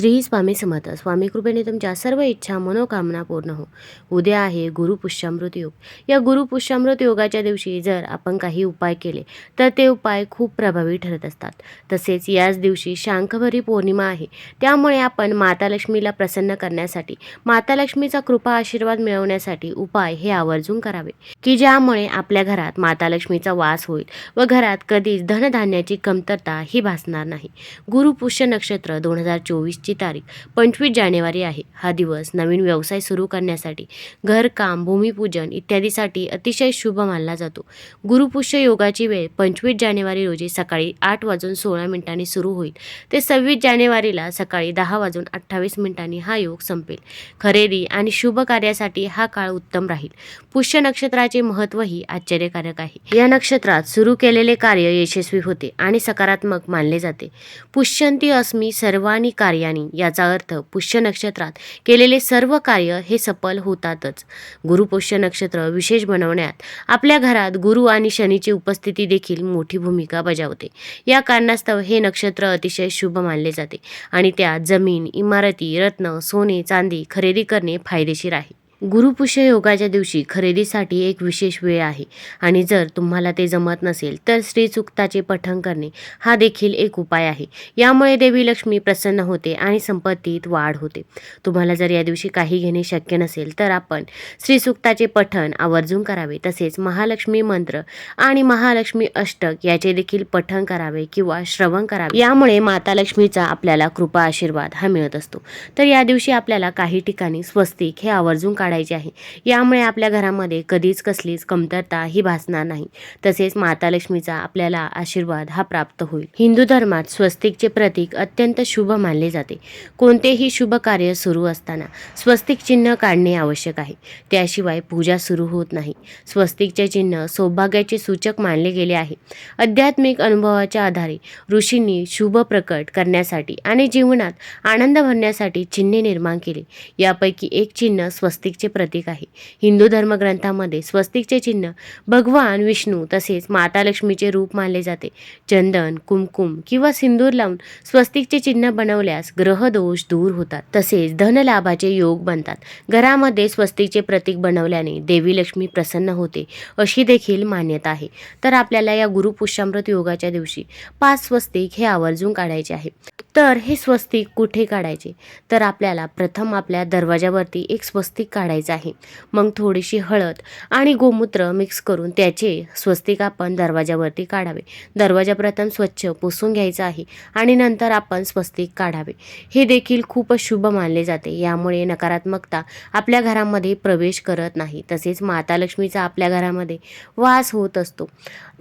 श्री स्वामी समर्थ. स्वामी कृपेने तुमच्या सर्व इच्छा मनोकामना पूर्ण हो. उद्या आहे गुरुपुष्यामृत योग. या गुरुपुष्यामृत योगाच्या दिवशी जर आपण काही उपाय केले तर ते उपाय खूप प्रभावी ठरत असतात. तसेच याच दिवशी शांखभरी पौर्णिमा आहे. त्यामुळे आपण माता लक्ष्मीला प्रसन्न करण्यासाठी माता लक्ष्मीचा कृपा आशीर्वाद मिळवण्यासाठी उपाय हे आवर्जून करावे. की ज्यामुळे आपल्या घरात माता लक्ष्मीचा वास होईल व घरात कधीच धनधान्याची कमतरता ही भासणार नाही. गुरुपुष्य नक्षत्र दोन हजार चोवीसची तारीख पंचवीस जानेवारी आहे. हा दिवस नवीन व्यवसाय सुरू करण्यासाठी घरकाम भूमिपूजन इत्यादीसाठी अतिशय शुभ मानला जातो. गुरुपुष्य योगाची वेळ पंचवीस जानेवारी रोजी सकाळी आठ वाजून सोळा मिनिटांनी सुरू होईल. ते सव्वीस जानेवारीला सकाळी दहा वाजून अठ्ठावीस मिनिटांनी हा योग संपेल. खरेदी आणि शुभ कार्यासाठी हा काळ उत्तम राहील. पुष्य नक्षत्राचे महत्त्वही आश्चर्यकारक आहे. या नक्षत्रात सुरू केलेले कार्य यशस्वी होते आणि सकारात्मक मानले जाते. पुष्यंती अस्मी सर्वानी कार्यानी याचा अर्थ पुष्य नक्षत्रात केलेले सर्व कार्य हे सफल होतातच. गुरुपुष्य नक्षत्र विशेष बनवण्यात आपल्या घरात गुरु आणि शनीची उपस्थिती देखील मोठी भूमिका बजावते. या कारणास्तव हे नक्षत्र अतिशय शुभ मानले जाते आणि त्यात जमीन इमारती रत्न सोने चांदी खरेदी करणे फायदेशीर आहे. गुरुपुष्य योगाच्या दिवशी खरेदीसाठी एक विशेष वेळ आहे. आणि जर तुम्हाला ते जमत नसेल तर श्रीसुक्ताचे पठण करणे हा देखील एक उपाय आहे. यामुळे देवी लक्ष्मी प्रसन्न होते आणि संपत्तीत वाढ होते. तुम्हाला जर या दिवशी काही घेणे शक्य नसेल तर आपण श्रीसुक्ताचे पठण आवर्जून करावे. तसेच महालक्ष्मी मंत्र आणि महालक्ष्मी अष्टक याचे देखील पठण करावे किंवा श्रवण करावे. यामुळे माता लक्ष्मीचा आपल्याला कृपा आशीर्वाद हा मिळत असतो. तर या दिवशी आपल्याला काही ठिकाणी स्वस्तिक हे आवर्जून काढायचे आहे. यामुळे आपल्या घरामध्ये कधीच कसलीच कमतरता ही भासणार नाही. तसेच माता लक्ष्मीचा आपल्याला आशीर्वाद हा प्राप्त होईल. हिंदू धर्मात स्वस्तिकचे प्रतीक अत्यंत शुभ मानले जाते. कोणतेही शुभ कार्य सुरू असताना स्वस्तिक चिन्ह काढणे आवश्यक आहे. त्याशिवाय पूजा सुरू होत नाही. स्वस्तिकचे चिन्ह सौभाग्याचे सूचक मानले गेले आहे. आध्यात्मिक अनुभवाच्या आधारे ऋषींनी शुभ प्रकट करण्यासाठी आणि जीवनात आनंद भरण्यासाठी चिन्हे निर्माण केले. यापैकी एक चिन्ह स्वस्तिक स्वस्तिकचे प्रतीक आहे. हिंदू धर्मग्रंथामध्ये स्वस्तिकचे चिन्ह भगवान विष्णू तसेच माता लक्ष्मीचे रूप मानले जाते. चंदन कुमकुम किंवा सिंदूर लावून स्वस्तिकचे चिन्ह बनवल्यास ग्रहदोष दूर होतात. तसेच धनलाभाचे योग बनतात. घरामध्ये स्वस्तिकचे प्रतीक बनवल्याने देवी लक्ष्मी प्रसन्न होते अशी देखील मान्यता आहे. तर आपल्याला या गुरुपुष्यामृत योगाच्या दिवशी पाच स्वस्तिक हे आवर्जून काढायचे आहे. तर हे स्वस्तिक कुठे काढायचे? तर आपल्याला प्रथम आपल्या दरवाजावरती एक स्वस्तिक काढायचं आहे. मग थोडीशी हळद आणि गोमूत्र मिक्स करून त्याचे स्वस्तिक आपण दरवाजावरती काढावे. दरवाजा प्रथम स्वच्छ पुसून घ्यायचा आहे आणि नंतर आपण स्वस्तिक काढावे. हे देखील खूपच शुभ मानले जाते. यामुळे नकारात्मकता आपल्या घरामध्ये प्रवेश करत नाही. तसेच माता लक्ष्मीचा आपल्या घरामध्ये वास होत असतो.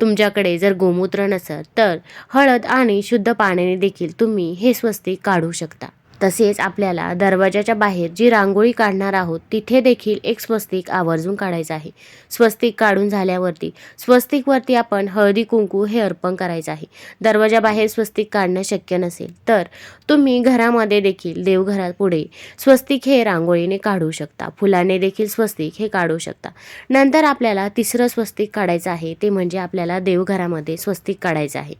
तुमच्याकडे जर गोमूत्र नसेल तर हळद आणि शुद्ध पाण्याने देखील तुम्ही हे स्वस्तिक काढू शकता. तसेच आपल्याला दरवाजाच्या बाहेर जी रांगोळी काढणार आहोत तिथे देखील एक स्वस्तिक आवर्जून काढायचं आहे. स्वस्तिक काढून झाल्यावरती स्वस्तिकवरती आपण हळदी कुंकू हे अर्पण करायचं आहे. दरवाजाबाहेर स्वस्तिक काढणं शक्य नसेल तर तुम्ही घरामध्ये देखील देवघरापुढे स्वस्तिक हे रांगोळीने काढू शकता. फुलाने देखील स्वस्तिक हे काढू शकता. नंतर आपल्याला तिसरं स्वस्तिक काढायचं आहे ते म्हणजे आपल्याला देवघरामध्ये स्वस्तिक काढायचं आहे.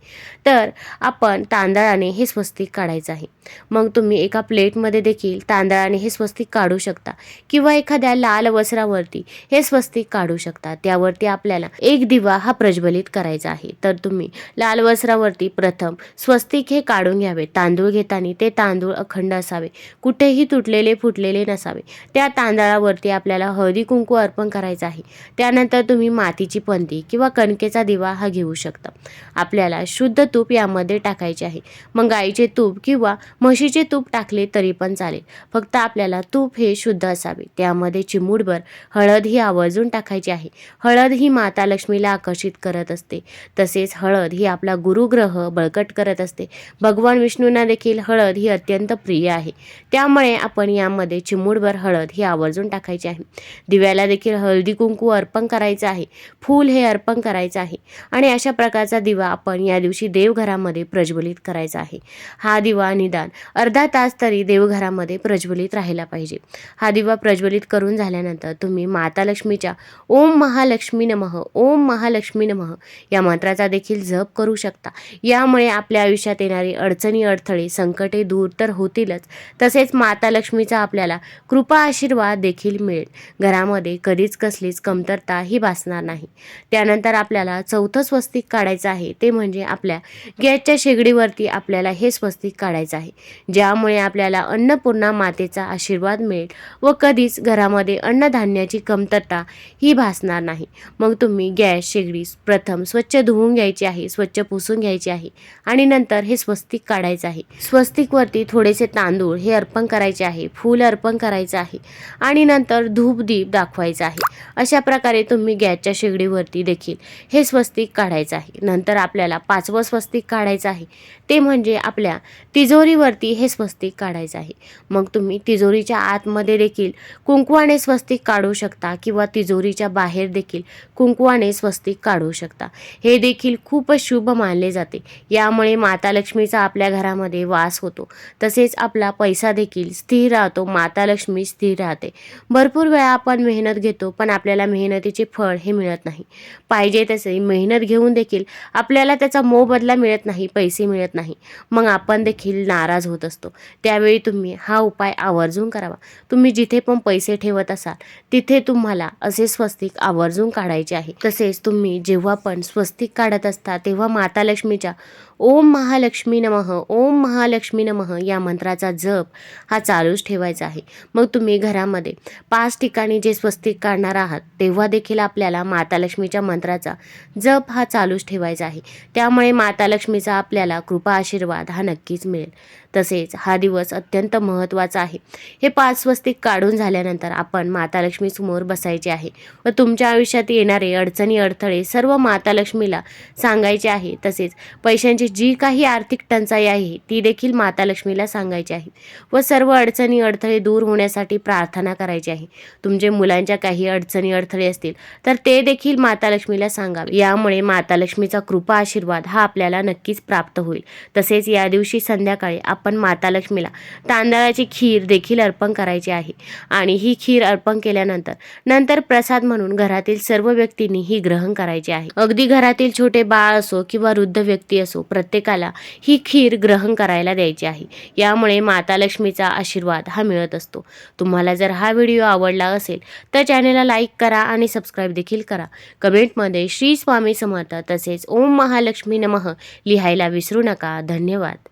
तर आपण तांदळाने हे स्वस्तिक काढायचं आहे. मग तुम्ही एका प्लेटमध्ये देखील तांदळाने हे स्वस्तिक काढू शकता किंवा एखाद्या लाल वस्त्रावरती हे स्वस्तिक काढू शकता. त्यावरती आपल्याला एक दिवा हा प्रज्वलित करायचा आहे. तर तुम्ही लाल वस्त्रावरती प्रथम स्वस्तिक हे काढून घ्यावे. तांदूळ घेताना ते तांदूळ अखंड असावे. कुठेही तुटलेले फुटलेले नसावे. त्या तांदळावरती आपल्याला हळदी कुंकू अर्पण करायचं आहे. त्यानंतर तुम्ही मातीची पंती किंवा कणकेचा दिवा हा घेऊ शकता. आपल्याला शुद्ध तूप यामध्ये टाकायचे आहे. मग गाईचे तूप किंवा म्हशीचे तूप टाकले तरी पण चालेल. फक्त आपल्याला तूप हे शुद्ध असावे. त्यामध्ये चिमूटभर हळद ही आवर्जून टाकायची आहे. हळद ही माता लक्ष्मीला आकर्षित करत असते. तसेच हळद ही आपला गुरुग्रह बळकट करत असते. भगवान विष्णूंना देखील हळद ही अत्यंत प्रिय आहे. त्यामुळे आपण यामध्ये चिमूटभर हळद ही आवर्जून टाकायची आहे. दिव्याला देखील हळदी कुंकू अर्पण करायचं आहे. फूल हे अर्पण करायचं आहे. आणि अशा प्रकारचा दिवा आपण या दिवशी देवघरामध्ये प्रज्वलित करायचा आहे. हा दिवा निदान अर्धा तास तास तरी देवघरामध्ये प्रज्वलित राहिला पाहिजे. हा दिवा प्रज्वलित करून झाल्यानंतर तुम्ही माता लक्ष्मीच्या ओम महालक्ष्मी नमः ओम महालक्ष्मी नमः या मंत्राचा देखील जप करू शकता. यामुळे आपल्या आयुष्यात येणारी अडचणी अडथळे संकटे दूर तर होतीलच. तसेच माता लक्ष्मीचा आपल्याला कृपा आशीर्वाद देखील मिळेल. घरामध्ये कधीच कसलीच कमतरता ही भासणार नाही. त्यानंतर आपल्याला चौथं स्वस्तिक काढायचं आहे. ते म्हणजे आपल्या गॅसच्या शेगडीवरती आपल्याला हे स्वस्तिक काढायचं आहे. ज्यामुळे आपल्याला अन्नपूर्णा मातेचा आशीर्वाद मिळेल व कधीच घरामध्ये अन्नधान्याची कमतरता ही भासणार नाही. मग तुम्ही गॅस शेगडी प्रथम स्वच्छ धुवून घ्यायची आहे स्वच्छ पुसून घ्यायची आहे आणि नंतर हे स्वस्तिक काढायचं आहे. स्वस्तिकवरती थोडेसे तांदूळ हे अर्पण करायचे आहे फूल अर्पण करायचं आहे आणि नंतर धूप दीप दाखवायचा आहे. अशा प्रकारे तुम्ही गॅसच्या शेगडीवरती देखील हे स्वस्तिक काढायचं आहे. नंतर आपल्याला पाचवं स्वस्तिक काढायचं आहे. ते म्हणजे आपल्या तिजोरीवरती हे स्वस्तिक स्वस्तिक काढायचं आहे. मग तुम्ही तिजोरीच्या आतमध्ये देखील कुंकवाने स्वस्तिक काढू शकता किंवा तिजोरीच्या बाहेर देखील कुंकवाने स्वस्तिक काढू शकता. हे देखील खूपच शुभ मानले जाते. यामुळे माता लक्ष्मीचा आपल्या घरामध्ये वास होतो. तसेच आपला पैसा देखील स्थिर राहतो. माता लक्ष्मी स्थिर राहते. भरपूर वेळा आपण मेहनत घेतो पण आपल्याला मेहनतीचे फळ हे मिळत नाही. पाहिजे तसे मेहनत घेऊन देखील आपल्याला त्याचा मोबदला मिळत नाही पैसे मिळत नाही. मग आपण देखील नाराज होत असतो. त्यावेळी तुम्ही हा उपाय आवर्जून करावा. तुम्ही जिथे पण पैसे ठेवत असाल तिथे तुम्हाला असे स्वस्तिक आवर्जून काढायचे आहे. तसेच तुम्ही जेव्हा पण स्वस्तिक काढत असता तेव्हा माता लक्ष्मीच्या ओम महालक्ष्मी नमः ओम महालक्ष्मी नमः या मंत्राचा जप हा चालूच ठेवायचा आहे. मग तुम्ही घरामध्ये पाच ठिकाणी जे स्वस्तिक काढणार आहात तेव्हा देखील आपल्याला माता लक्ष्मीच्या मंत्राचा जप हा चालूच ठेवायचा आहे. त्यामुळे माता लक्ष्मीचा आपल्याला कृपा आशीर्वाद हा नक्कीच मिळेल. तसेच हा दिवस अत्यंत महत्त्वाचा आहे. हे पाच स्वस्तिक काढून झाल्यानंतर आपण माता लक्ष्मीसमोर बसायचे आहे व तुमच्या आयुष्यात येणारे अडचणी अडथळे सर्व माता लक्ष्मीला सांगायचे आहे. तसेच पैशांची जी काही आर्थिक टंचाई आहे ती देखील माता लक्ष्मीला सांगायची आहे व सर्व अडचणी अडथळे दूर होण्यासाठी प्रार्थना करायची आहे. तुमचे मुलांच्या काही अडचणी अडथळे असतील तर ते देखील माता लक्ष्मीला सांगावे यामुळे माता लक्ष्मीचा कृपा आशीर्वाद हा आपल्याला नक्कीच प्राप्त होईल. तसेच या दिवशी संध्याकाळी आपण माता लक्ष्मीला तांदळाची खीर देखील अर्पण करायची आहे. आणि ही खीर अर्पण केल्यानंतर नंतर प्रसाद म्हणून घरातील सर्व व्यक्तींनी ही ग्रहण करायची आहे. अगदी घरातील छोटे बाळ असो किंवा वृद्ध व्यक्ती असो प्रत्येकाला ही खीर ग्रहण करायला द्यायची आहे. यामुळे माता लक्ष्मीचा आशीर्वाद हा मिळत असतो. तुम्हाला जर हा व्हिडिओ आवडला असेल तर चॅनेलला लाईक करा आणि सबस्क्राईब देखील करा. कमेंटमध्ये श्री स्वामी समर्थ तसेच ओम महालक्ष्मी नमः लिहायला विसरू नका. धन्यवाद.